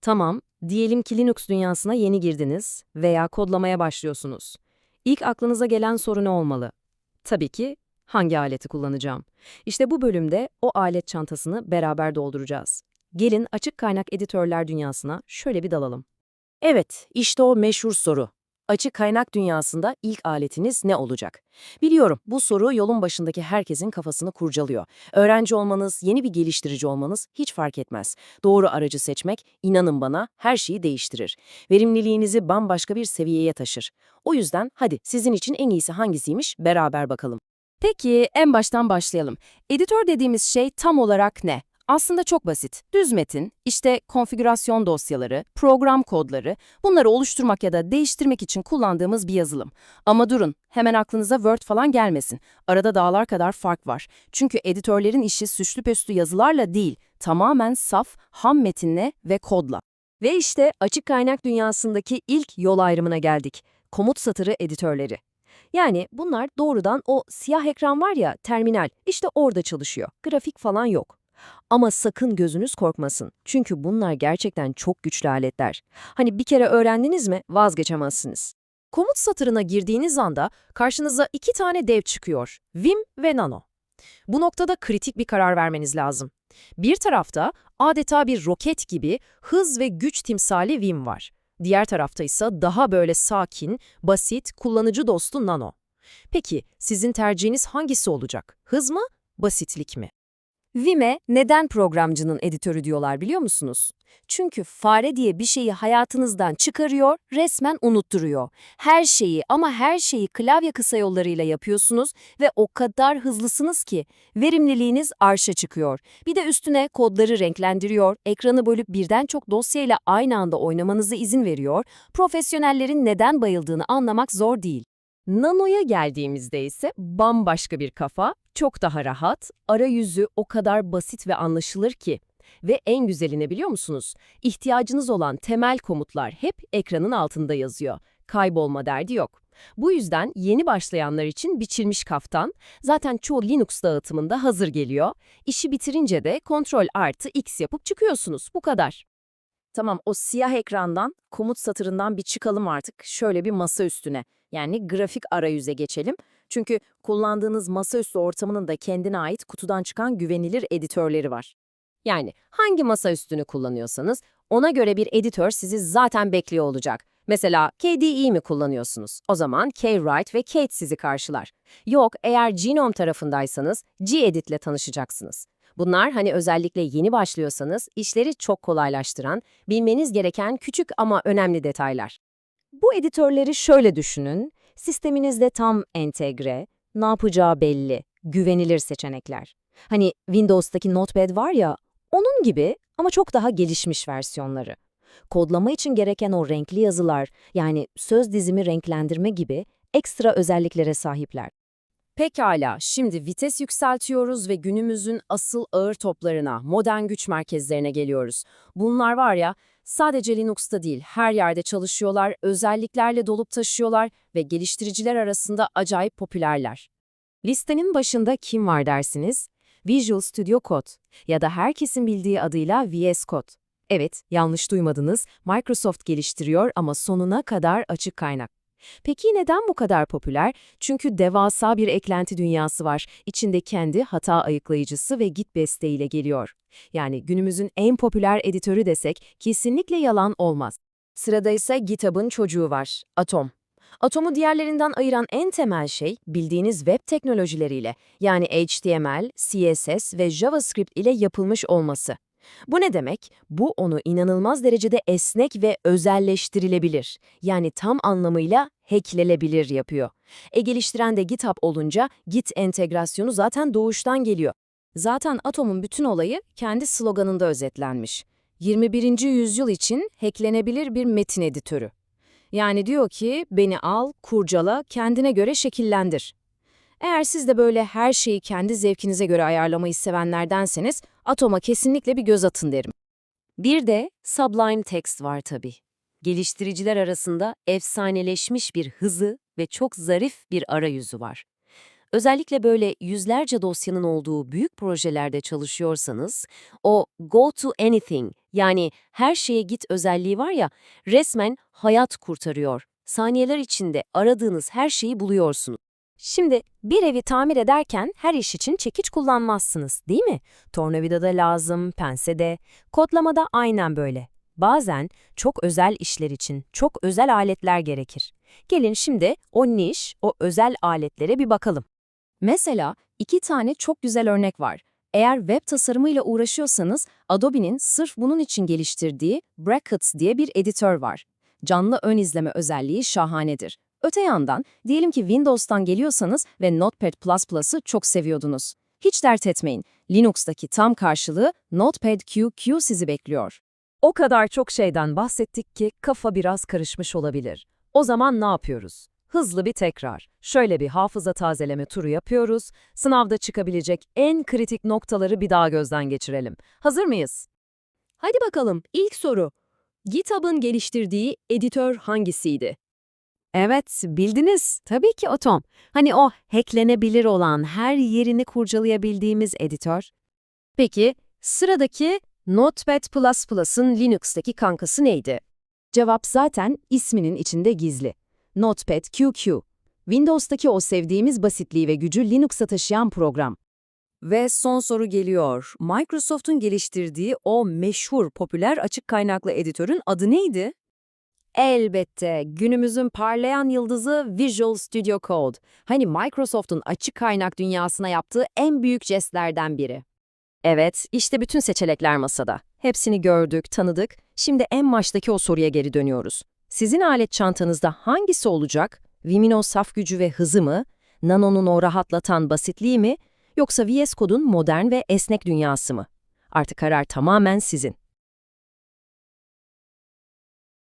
Tamam, diyelim ki Linux dünyasına yeni girdiniz veya kodlamaya başlıyorsunuz. İlk aklınıza gelen soru ne olmalı? Tabii ki hangi aleti kullanacağım? İşte bu bölümde o alet çantasını beraber dolduracağız. Gelin açık kaynak editörler dünyasına şöyle bir dalalım. Evet, işte o meşhur soru. Açık kaynak dünyasında ilk aletiniz ne olacak? Biliyorum, bu soru yolun başındaki herkesin kafasını kurcalıyor. Öğrenci olmanız, yeni bir geliştirici olmanız hiç fark etmez. Doğru aracı seçmek, inanın bana, her şeyi değiştirir. Verimliliğinizi bambaşka bir seviyeye taşır. O yüzden hadi sizin için en iyisi hangisiymiş beraber bakalım. Peki en baştan başlayalım. Editör dediğimiz şey tam olarak ne? Aslında çok basit. Düz metin, işte konfigürasyon dosyaları, program kodları, bunları oluşturmak ya da değiştirmek için kullandığımız bir yazılım. Ama durun, hemen aklınıza Word falan gelmesin. Arada dağlar kadar fark var. Çünkü editörlerin işi süslü püslü yazılarla değil, tamamen saf, ham metinle ve kodla. Ve işte açık kaynak dünyasındaki ilk yol ayrımına geldik. Komut satırı editörleri. Yani bunlar doğrudan o siyah ekran var ya, terminal, işte orada çalışıyor. Grafik falan yok. Ama sakın gözünüz korkmasın. Çünkü bunlar gerçekten çok güçlü aletler. Hani bir kere öğrendiniz mi vazgeçemezsiniz. Komut satırına girdiğiniz anda karşınıza iki tane dev çıkıyor. Vim ve Nano. Bu noktada kritik bir karar vermeniz lazım. Bir tarafta adeta bir roket gibi hız ve güç timsali Vim var. Diğer tarafta ise daha böyle sakin, basit, kullanıcı dostu Nano. Peki sizin tercihiniz hangisi olacak? Hız mı, basitlik mi? Vime neden programcının editörü diyorlar biliyor musunuz? Çünkü fare diye bir şeyi hayatınızdan çıkarıyor, resmen unutturuyor. Her şeyi ama her şeyi klavye kısa yollarıyla yapıyorsunuz ve o kadar hızlısınız ki verimliliğiniz arşa çıkıyor. Bir de üstüne kodları renklendiriyor, ekranı bölüp birden çok dosyayla aynı anda oynamanızı izin veriyor. Profesyonellerin neden bayıldığını anlamak zor değil. Nano'ya geldiğimizde ise bambaşka bir kafa, çok daha rahat, arayüzü o kadar basit ve anlaşılır ki. Ve en güzeline biliyor musunuz? İhtiyacınız olan temel komutlar hep ekranın altında yazıyor. Kaybolma derdi yok. Bu yüzden yeni başlayanlar için biçilmiş kaftan, zaten çoğu Linux dağıtımında hazır geliyor. İşi bitirince de Ctrl artı X yapıp çıkıyorsunuz. Bu kadar. Tamam, o siyah ekrandan, komut satırından bir çıkalım artık. Şöyle bir masa üstüne. Yani grafik arayüze geçelim. Çünkü kullandığınız masaüstü ortamının da kendine ait kutudan çıkan güvenilir editörleri var. Yani hangi masaüstünü kullanıyorsanız ona göre bir editör sizi zaten bekliyor olacak. Mesela KDE mi kullanıyorsunuz? O zaman KWrite ve Kate sizi karşılar. Yok, eğer Genome tarafındaysanız Gedit ile tanışacaksınız. Bunlar hani özellikle yeni başlıyorsanız işleri çok kolaylaştıran, bilmeniz gereken küçük ama önemli detaylar. Bu editörleri şöyle düşünün, sisteminizde tam entegre, ne yapacağı belli, güvenilir seçenekler. Hani Windows'taki Notepad var ya, onun gibi ama çok daha gelişmiş versiyonları. Kodlama için gereken o renkli yazılar, yani söz dizimi renklendirme gibi ekstra özelliklere sahipler. Pekala, şimdi vites yükseltiyoruz ve günümüzün asıl ağır toplarına, modern güç merkezlerine geliyoruz. Bunlar var ya, sadece Linux'ta değil, her yerde çalışıyorlar, özelliklerle dolup taşıyorlar ve geliştiriciler arasında acayip popülerler. Listenin başında kim var dersiniz? Visual Studio Code ya da herkesin bildiği adıyla VS Code. Evet, yanlış duymadınız, Microsoft geliştiriyor ama sonuna kadar açık kaynak. Peki neden bu kadar popüler? Çünkü devasa bir eklenti dünyası var. İçinde kendi hata ayıklayıcısı ve Git desteğiyle geliyor. Yani günümüzün en popüler editörü desek kesinlikle yalan olmaz. Sırada ise GitHub'ın çocuğu var, Atom. Atom'u diğerlerinden ayıran en temel şey bildiğiniz web teknolojileriyle yani HTML, CSS ve JavaScript ile yapılmış olması. Bu ne demek? Bu onu inanılmaz derecede esnek ve özelleştirilebilir. Yani tam anlamıyla hacklenebilir yapıyor. E geliştiren de GitHub olunca Git entegrasyonu zaten doğuştan geliyor. Zaten Atom'un bütün olayı kendi sloganında özetlenmiş. 21. yüzyıl için hacklenebilir bir metin editörü. Yani diyor ki beni al, kurcala, kendine göre şekillendir. Eğer siz de böyle her şeyi kendi zevkinize göre ayarlamayı sevenlerdenseniz Atom'a kesinlikle bir göz atın derim. Bir de Sublime Text var tabii. Geliştiriciler arasında efsaneleşmiş bir hızı ve çok zarif bir arayüzü var. Özellikle böyle yüzlerce dosyanın olduğu büyük projelerde çalışıyorsanız, o Go to Anything Yani her şeye git özelliği var ya, resmen hayat kurtarıyor. Saniyeler içinde aradığınız her şeyi buluyorsunuz. Şimdi bir evi tamir ederken her iş için çekiç kullanmazsınız, değil mi? Tornavida da lazım, pense de. Kodlamada aynen böyle. Bazen çok özel işler için çok özel aletler gerekir. Gelin şimdi o niş, o özel aletlere bir bakalım. Mesela iki tane çok güzel örnek var. Eğer web tasarımıyla uğraşıyorsanız Adobe'nin sırf bunun için geliştirdiği Brackets diye bir editör var. Canlı ön izleme özelliği şahanedir. Öte yandan diyelim ki Windows'tan geliyorsanız ve Notepad++'ı çok seviyordunuz. Hiç dert etmeyin. Linux'taki tam karşılığı Notepad QQ sizi bekliyor. O kadar çok şeyden bahsettik ki kafa biraz karışmış olabilir. O zaman ne yapıyoruz? Hızlı bir tekrar. Şöyle bir hafıza tazeleme turu yapıyoruz. Sınavda çıkabilecek en kritik noktaları bir daha gözden geçirelim. Hazır mıyız? Hadi bakalım, ilk soru. GitHub'ın geliştirdiği editör hangisiydi? Evet, bildiniz. Tabii ki Atom. Hani o hacklenebilir olan her yerini kurcalayabildiğimiz editör. Peki, sıradaki Notepad++'ın Linux'taki kankası neydi? Cevap zaten isminin içinde gizli. Notepad QQ. Windows'taki o sevdiğimiz basitliği ve gücü Linux'a taşıyan program. Ve son soru geliyor. Microsoft'un geliştirdiği o meşhur popüler açık kaynaklı editörün adı neydi? Elbette, günümüzün parlayan yıldızı Visual Studio Code. Hani Microsoft'un açık kaynak dünyasına yaptığı en büyük jestlerden biri. Evet, işte bütün seçenekler masada. Hepsini gördük, tanıdık. Şimdi en baştaki o soruya geri dönüyoruz. Sizin alet çantanızda hangisi olacak? Vim'in o saf gücü ve hızı mı? Nano'nun o rahatlatan basitliği mi? Yoksa VS Code'un modern ve esnek dünyası mı? Artık karar tamamen sizin.